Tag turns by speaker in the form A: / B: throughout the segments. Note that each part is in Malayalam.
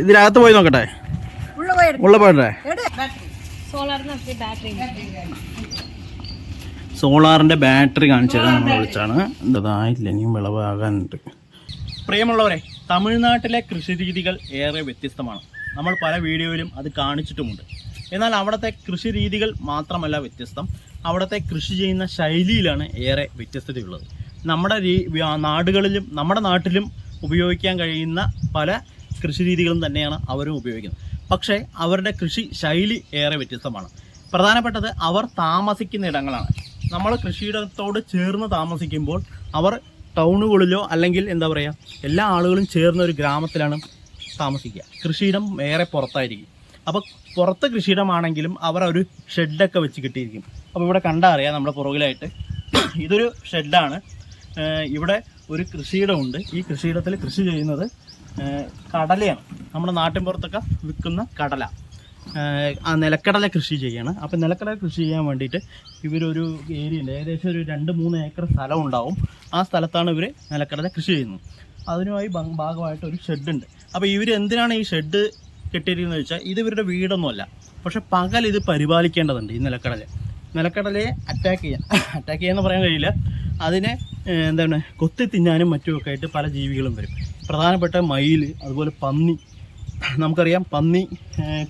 A: ഇതിനകത്ത് പോയി നോക്കട്ടെ. ഉള്ള പോയിട്ടെ സോളാറിന്റെ ബാറ്ററി കാണിച്ചത് നമ്മൾ വിളിച്ചാണ്. ഇതായില്ല ഇനിയും വിളവാകാനുണ്ട്. പ്രിയമുള്ളവരെ തമിഴ്നാട്ടിലെ കൃഷി രീതികൾ ഏറെ വ്യത്യസ്തമാണ്. നമ്മൾ പല വീഡിയോയിലും അത് കാണിച്ചിട്ടുമുണ്ട്. എന്നാൽ അവിടുത്തെ കൃഷി രീതികൾ മാത്രമല്ല വ്യത്യസ്തം. അവിടുത്തെ കൃഷി ചെയ്യുന്ന ശൈലിയിലാണ് ഏറെ വ്യത്യസ്തതയുള്ളത്. നമ്മുടെ നാടുകളിലും നമ്മുടെ നാട്ടിലും ഉപയോഗിക്കാൻ കഴിയുന്ന പല കൃഷി രീതികളും തന്നെയാണ് അവരും ഉപയോഗിക്കുന്നത്. പക്ഷേ അവരുടെ കൃഷി ശൈലി ഏറെ വ്യത്യസ്തമാണ്. പ്രധാനപ്പെട്ടത് അവർ താമസിക്കുന്ന ഇടങ്ങളാണ്. നമ്മൾ കൃഷിയിടത്തോട് ചേർന്ന് താമസിക്കുമ്പോൾ അവർ ടൗണുകളിലോ അല്ലെങ്കിൽ എന്താ പറയുക എല്ലാ ആളുകളും ചേർന്ന ഒരു ഗ്രാമത്തിലാണ് താമസിക്കുക. കൃഷിയിടം ഏറെ പുറത്തായിരിക്കും. അപ്പോൾ പുറത്ത് കൃഷിയിടമാണെങ്കിലും അവർ ഒരു ഷെഡൊക്കെ വെച്ച് കിട്ടിയിരിക്കും. അപ്പോൾ ഇവിടെ കണ്ടാൽ അറിയാം നമ്മുടെ പുറകിലായിട്ട് ഇതൊരു ഷെഡാണ്. ഇവിടെ ഒരു കൃഷിയിടമുണ്ട്. ഈ കൃഷിയിടത്തിൽ കൃഷി ചെയ്യുന്നത് കടലയാണ്. നമ്മുടെ നാട്ടിൻപുറത്തൊക്കെ വിൽക്കുന്ന കടല. ആ നിലക്കടല കൃഷി ചെയ്യാണ്. അപ്പം നിലക്കടല കൃഷി ചെയ്യാൻ വേണ്ടിയിട്ട് ഇവരൊരു ഏരിയ ഉണ്ട് ഏകദേശം ഒരു രണ്ട് മൂന്ന് ഏക്കർ സ്ഥലം ഉണ്ടാവും ആ സ്ഥലത്താണ് ഇവർ നിലക്കടല കൃഷി ചെയ്യുന്നത്. അതിനുമായി ഭാഗമായിട്ട് ഒരു ഷെഡുണ്ട് അപ്പോൾ ഇവർ എന്തിനാണ് ഈ ഷെഡ് കെട്ടിയിരിക്കുന്നത് വെച്ചാൽ ഇത് ഇവരുടെ വീടൊന്നുമല്ല. പക്ഷെ പകൽ ഇത് പരിപാലിക്കേണ്ടതുണ്ട് ഈ നിലക്കടല. നിലക്കടലയെ അറ്റാക്ക് ചെയ്യാൻ അറ്റാക്ക് ചെയ്യാന്ന് പറയാൻ കഴിയില്ല. അതിനെ എന്താണ് കൊത്തി തിന്നാനും മറ്റുമൊക്കെ ആയിട്ട് പല ജീവികളും വരും. പ്രധാനപ്പെട്ട മയിൽ അതുപോലെ പന്നി. നമുക്കറിയാം പന്നി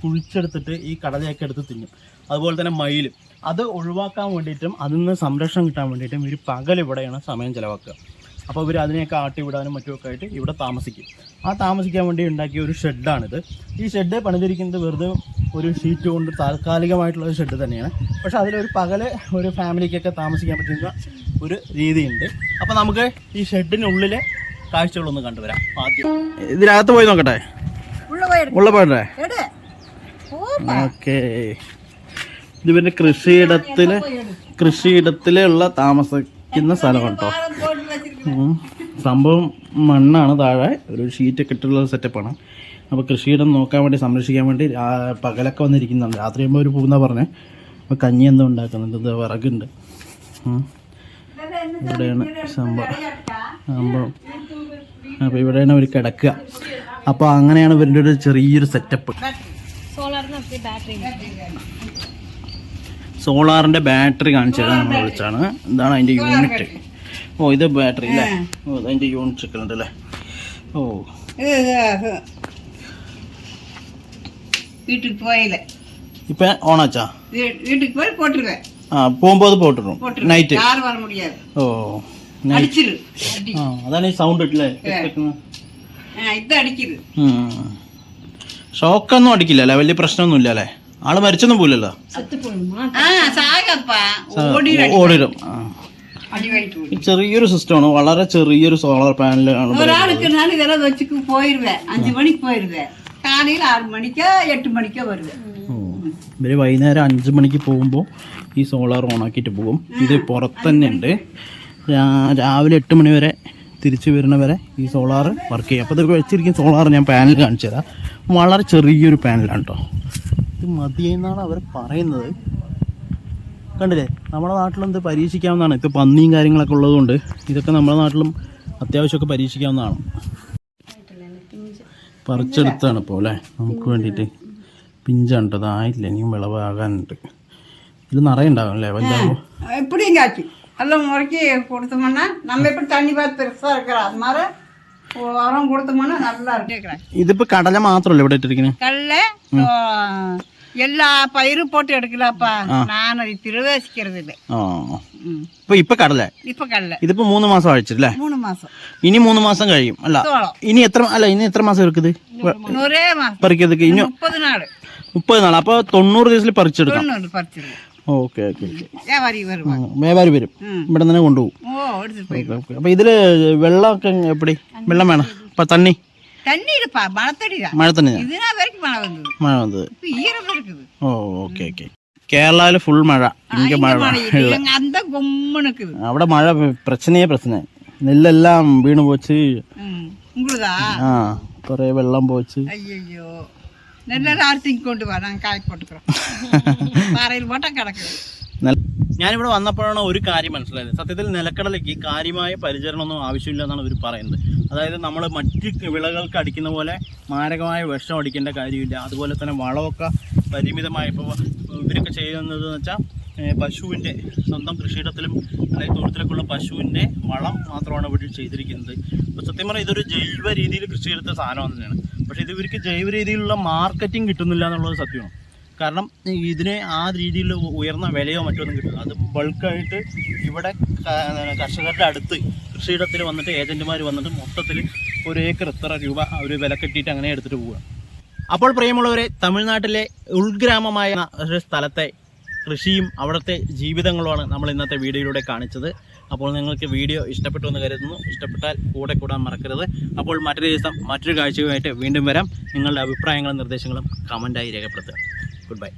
A: കുഴിച്ചെടുത്തിട്ട് ഈ കടലയൊക്കെ എടുത്ത് തിന്നും. അതുപോലെ തന്നെ മയിൽ. അത് ഒഴിവാക്കാൻ വേണ്ടിയിട്ടും അതിൽ നിന്ന് സംരക്ഷണം കിട്ടാൻ വേണ്ടിയിട്ടും ഇവർ പകൽ ഇവിടെയാണ് സമയം ചിലവാക്കുക. അപ്പോൾ ഇവർ അതിനെയൊക്കെ ആട്ടി വിടാനും മറ്റുമൊക്കെ ആയിട്ട് ഇവിടെ താമസിക്കും. ആ താമസിക്കാൻ വേണ്ടി ഉണ്ടാക്കിയ ഒരു ഷെഡാണിത്. ഈ ഷെഡ് പണിതിരിക്കുന്നത് വെറുതെ ഒരു ഷീറ്റ് കൊണ്ട് താൽക്കാലികമായിട്ടുള്ള ഒരു ഷെഡ് തന്നെയാണ്. പക്ഷെ അതിലൊരു പകൽ ഒരു ഫാമിലിക്കൊക്കെ താമസിക്കാൻ പറ്റുന്ന ഒരു രീതിയുണ്ട്. അപ്പോൾ നമുക്ക് ഈ ഷെഡിനുള്ളിലെ കാഴ്ചകളൊന്ന് കണ്ടുവരാം ആദ്യം. ഇതിനകത്ത് പോയി നോക്കട്ടെ? ഉള്ള
B: പോയല്ലേ
A: ഓക്കേ. ഇത് പിന്നെ കൃഷിയിടത്തിൽ കൃഷിയിടത്തിലുള്ള താമസിക്കുന്ന സ്ഥലം കേട്ടോ സംഭവം മണ്ണാണ് താഴെ. ഒരു ഷീറ്റ് ഇട്ടുള്ള സെറ്റപ്പാണ് അപ്പോൾ കൃഷിയിടം നോക്കാൻ വേണ്ടി സംരക്ഷിക്കാൻ വേണ്ടി പകലൊക്കെ വന്നിരിക്കുന്നുണ്ട് രാത്രി ആകുമ്പോൾ ഒരു പോകുന്ന പറഞ്ഞേ. അപ്പോൾ കഞ്ഞി എന്തോ ഉണ്ടാക്കുന്നുണ്ട്. ഇത് വിറകുണ്ട്. ഇവിടെയാണ് സംഭവം. സംഭവം. അപ്പോൾ ഇവിടെയാണ് അവർ കിടക്കുക. അപ്പോൾ അങ്ങനെയാണ് ഇവരുടെ ഒരു ചെറിയൊരു സെറ്റപ്പ്
C: സോളാറിന്റെ ബാറ്ററി
A: കാണിച്ചത് നമ്മൾ വിളിച്ചാണ് ഇതാണ് അതിന്റെ യൂണിറ്റ് ഓ ഇത് ബാറ്ററി അല്ലേ ഓ അതിന്റെ യൂണിറ്റ് ഒക്കെ അല്ലേ ഓ.
B: വീട്ടിൽ പോയില്ലേ?
A: ഇപ്പൊ ഓണാച്ചാ?
B: വീട്ടിൽ പോയി പോട്ടിരുവേ
A: ആ പോകുമ്പോൾ അത് പോട്ടിടും. നൈറ്റ് ഓ അതാണ് ഈ സൗണ്ട് ഇട്ടില്ലേ? ഷോക്കൊന്നും അടിക്കില്ല അല്ലേ വലിയ പ്രശ്നമൊന്നും ഇല്ല അല്ലേ ആൾ മരിച്ചൊന്നും പോലല്ലോ ഓടിടും. ആ.
B: அடி வாங்கிட்டு
A: ഈ ചെറിയൊരു സിസ്റ്റമാണ് വളരെ ചെറിയൊരു சோலார் പാനൽ ആണ്
B: ஒரு ஆளுக்கு நான் இதெல்லாம் வச்சுக்கு போயிருவேன் அஞ்சு மணிக்கு போயிருவேன் காலையில் ஆறு மணிக்கோ எட்டு மணிக்கோ வருவேன்
A: ഇവര് വൈകുന്നേരം അഞ്ച് മണിക്ക് പോകുമ്പോൾ ഈ സോളാർ ഓണാക്കിയിട്ട് പോകും ഇത് പുറത്ത് തന്നെ ഉണ്ട് രാ- രാവിലെ എട്ട് മണി വരെ തിരിച്ചു വരുന്ന വരെ ഈ സോളാർ വർക്ക് ചെയ്യും അപ്പോൾ ഇത് വെച്ചിരിക്കുന്ന സോളാർ ഞാൻ പാനൽ കാണിച്ചു തരാം വളരെ ചെറിയൊരു പാനലാണ് കേട്ടോ ഇത് മതിയെന്നാണ് അവർ പറയുന്നത് കണ്ടില്ലേ നമ്മുടെ നാട്ടിലും ഇത് പരീക്ഷിക്കാവുന്നതാണ് ഇപ്പോൾ പന്നിയും കാര്യങ്ങളൊക്കെ ഉള്ളതുകൊണ്ട് ഇതൊക്കെ നമ്മുടെ നാട്ടിലും അത്യാവശ്യമൊക്കെ പരീക്ഷിക്കാവുന്നതാണ് പറിച്ചെടുത്താണ് ഇപ്പോൾ അല്ലേ നമുക്ക് വേണ്ടിയിട്ട് പിഞ്ചാണ് കേട്ടോ അതായില്ല ഇനിയും വിളവാകാനുണ്ട് ഇത് നിറയുണ്ടാവും അല്ലേ വലുതാകുമ്പോൾ
B: எப்படியும் காய்ச்சி எல்லாம் முறைக்கி கொடுத்தோம்னா நம்ம எப்படி தண்ணி பார்த்து பெருசாக இருக்கிறோம் அது மாதிரி உரம் கொடுத்தோம்னா நல்லா இருக்கு
A: ഇതിപ്പോൾ കടല മാത്രമല്ല ഇവിടെ ഇട്ടിരിക്കുന്നത്
B: கடல எல்லா பயிரும் போட்டு எடுக்கலாப்பா நான் அதை பிரவேசிக்கிறது இல்லை
A: ആ ഇപ്പോൾ ഇപ്പോൾ കടല
B: இப்போ கடல
A: ഇതിപ്പോൾ മൂന്ന് മാസം അഴിച്ചില്ലേ
B: மூணு மாதம்
A: ഇനി മൂന്ന് മാസം കഴിയും അല്ല
B: சோளம்
A: ഇനി എത്ര അല്ല ഇനി എത്ര മാസം എടുക്കുന്നത്
B: ஒரே மாதம்
A: പറിക്കതൊക്കെ ഇനി
B: முப்பது நாள்
A: മുപ്പത് നാൾ അപ്പോൾ തൊണ്ണൂറ് ദിവസത്തിൽ പറിച്ചെടുക്കാം
B: தொண்ணூறு பறிச்சிருவேன்
A: ഓക്കെ ഓക്കെ ഓക്കെ
B: வியாபாரி வருவாங்க
A: വ്യാപാരി വരും
B: ம்.
A: ഇവിടെ തന്നെ കൊണ്ടുപോകും
B: ஓ எடுத்துட்டு போய்
A: ഓക്കെ ഓക്കെ അപ്പോൾ ഇതിൽ വെള്ളമൊക്കെ എപ്പടി വെള്ളം വേണം അപ്പം തണ്ണി
B: தண்ணி இருப்பா மழை
A: தண்ணி தான்
B: இதுனா வரைக்கும் மழை வந்தது.
A: മഴ വന്നത്
B: இப்போ ஈரம் இருக்குது.
A: ഓ ഓക്കെ ഓക്കെ കേരളയിൽ ഫുൾ മഴ ഇങ്ങ മഴ
B: அந்த கொம்முன்னு இருக்குது.
A: അവിടെ മഴ പ്രശ്നയേ പ്രശ്നം. നെല്ലെല്ലാം വീണ് പോച്ച്.
B: ம். உங்களுதா
A: ആ കുറേ വെള്ളം പോച്ച്.
B: ஐயோ நல்ல ஆர்த்திங்க கொண்டு வா காய் போட்டுக்கிறோம் பாறையில் போட்டால் கிடக்குது
A: ഞാനിവിടെ വന്നപ്പോഴാണ് ഒരു കാര്യം മനസ്സിലായത്. സത്യത്തിൽ നിലക്കടലയ്ക്ക് കാര്യമായ പരിചരണമൊന്നും ആവശ്യമില്ല എന്നാണ് ഇവർ പറയുന്നത്. അതായത് നമ്മൾ മറ്റ് വിളകൾക്ക് അടിക്കുന്ന പോലെ മാരകമായ വിഷം അടിക്കേണ്ട കാര്യമില്ല. അതുപോലെ തന്നെ വളമൊക്കെ പരിമിതമായ ഇപ്പോൾ ഇവരൊക്കെ ചെയ്യുന്നത് എന്ന് വെച്ചാൽ പശുവിന്റെ സ്വന്തം കൃഷിയിടത്തിലും അതായത് തൊഴുത്തിലൊക്കെയുള്ള പശുവിന്റെ വളം മാത്രമാണ് ഇവിടെ ചെയ്തിരിക്കുന്നത്. അപ്പോൾ സത്യം പറഞ്ഞാൽ ഇതൊരു ജൈവ രീതിയിൽ കൃഷി ചെയ്ത സാധനം തന്നെയാണ്. പക്ഷേ ഇത് ഇവർക്ക് ജൈവ രീതിയിലുള്ള മാർക്കറ്റിംഗ് കിട്ടുന്നില്ല എന്നുള്ളത് സത്യമാണ്. കാരണം ഇതിന് ആ രീതിയിൽ ഉയർന്ന വിലയോ മറ്റൊന്നും കിട്ടില്ല അത് ബൾക്കായിട്ട് ഇവിടെ കർഷകരുടെ അടുത്ത് കൃഷിയിടത്തിൽ വന്നിട്ട് ഏജന്റുമാർ വന്നിട്ട് മൊത്തത്തിൽ ഒരു ഏക്കർ ഇത്ര രൂപ അവർ വില കെട്ടിയിട്ട് അങ്ങനെ എടുത്തിട്ട് പോവുക. അപ്പോൾ പ്രിയമുള്ളവരെ തമിഴ്നാട്ടിലെ ഉൾഗ്രാമമായ ഒരു സ്ഥലത്തെ കൃഷിയും അവിടുത്തെ ജീവിതങ്ങളുമാണ് നമ്മൾ ഇന്നത്തെ വീഡിയോയിലൂടെ കാണിച്ചത്. അപ്പോൾ നിങ്ങൾക്ക് വീഡിയോ ഇഷ്ടപ്പെട്ടു എന്ന് കരുതുന്നു. ഇഷ്ടപ്പെട്ടാൽ കൂടെ കൂടാൻ മറക്കരുത്. അപ്പോൾ മറ്റൊരു ദിവസം മറ്റൊരു കാഴ്ചയുമായിട്ട് വീണ്ടും വരാം. നിങ്ങളുടെ അഭിപ്രായങ്ങളും നിർദ്ദേശങ്ങളും കമന്റായി രേഖപ്പെടുത്തുക. Good bye